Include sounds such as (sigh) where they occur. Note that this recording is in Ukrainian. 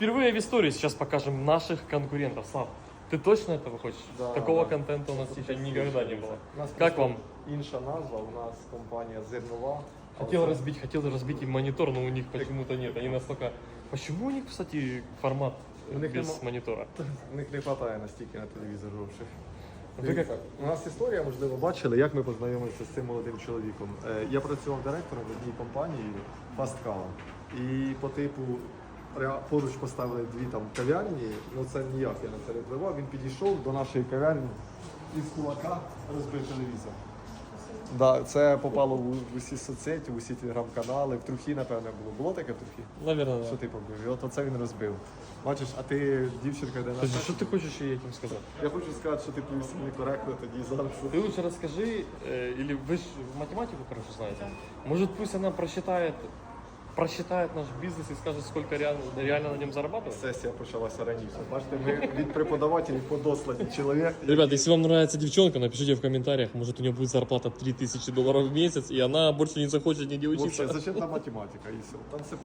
Впервые в истории сейчас покажем наших конкурентов. Слав, ты точно этого хочешь? Да, Такого да. контента у нас еще никогда не было. У нас Как просто вам? Інша назва, у нас компанія Зернова. Хотел Але це- разбить, хотел разбить им монитор, но у них почему-то нет. Они настолько... Почему у них, кстати, формат У них без нема- монитора? (laughs) У них не вистачає настільки на телевізор грошей. Ви Дивіться, як- У нас історія, можливо, бачили, як ми познайомилися з цим молодим чоловіком. Е, Я працював директором в одній компанії Fast Car. І по типу ре- поруч поставили дві там кав'ярні, ну це ніяк я на це не впливав. Він підійшов до нашої кав'ярні і з кулака розбив телевізор. Да, це попало в в усі соцсеті, в усі телеграм-канали, в трухі, напевне, було. Було таке в трухі? Наверное, Що да. ти побив? І от оце він розбив. Бачиш, а ти дівчинка, де на Подожди, что ты хочешь ей этим сказать? я хочу сказати, що ти повів себе некоректно тоді зараз. Ты лучше расскажи, э, или вы ж математику хорошо знаете. Может, пусть она просчитает, просчитает наш бизнес и скажет, сколько реально, реально на нем зарабатывать? Сесія почалася раніше. Бачите, ми від преподавателів подослані чоловік. Ребята, если вам нравится девчонка, напишите в комментариях. Может, у нее будет зарплата 3000 долларов в месяц, и она больше не захочет нигде учиться. зачем там математика і. Там все